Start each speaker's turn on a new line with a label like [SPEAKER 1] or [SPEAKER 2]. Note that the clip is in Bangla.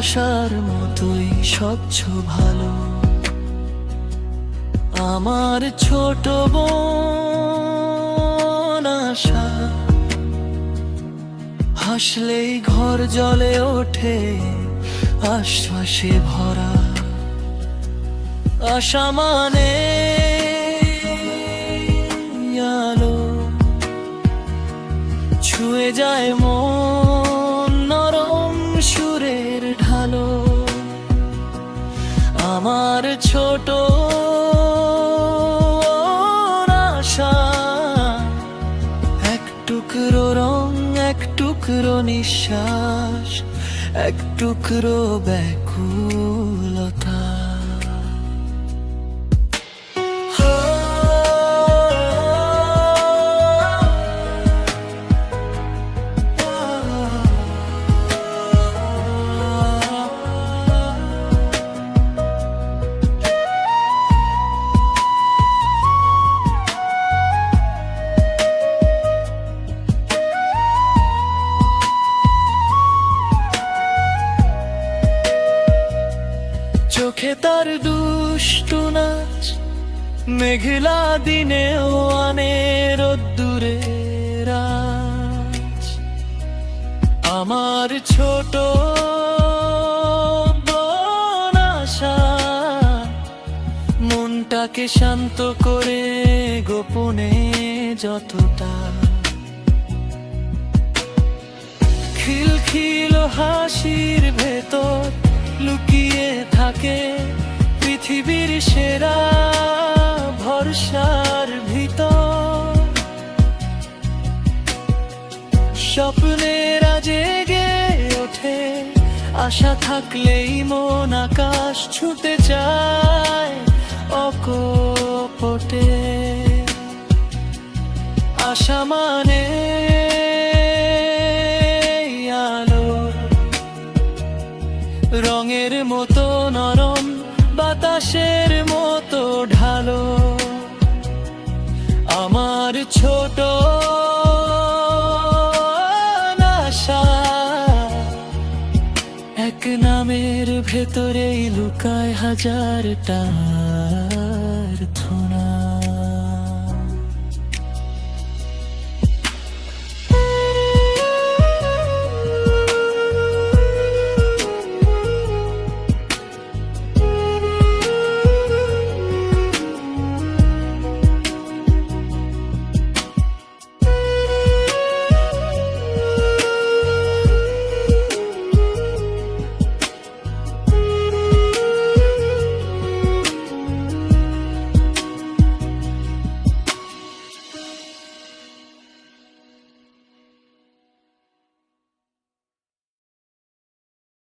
[SPEAKER 1] আশার মতোই স্বচ্ছ ভালো। আমার ছোট বোন আশা, হাসলেই ঘর জলে ওঠে, আশ্বাসে ভরা। আশা মানে আলো, ছুঁয়ে যায় মন। ছোট আশা এক টুকরো রং এক টুকরো নিঃশ্বাস এক টুকরো ব্যাকুলতা। চোখে তার দুষ্টু নাচ, মেঘলা দিনেও আনে রোদ্দুরে রাজ। আমার ছোট মনটাকে শান্ত করে গোপনে যতটা। খিলখিল হাসির ভেতর লুকিয়ে থাকে পৃথিবীর সেরা ভরসার ভিতর। স্বপ্নেরা জেগে ওঠে আশা থাকলেই মন আকাশ ছুটে যায় অকপটে। আশা মানে বাতাসের মতো ঢালো। আমার ছোট এক নামের ভেতরেই লুকায় হাজারটা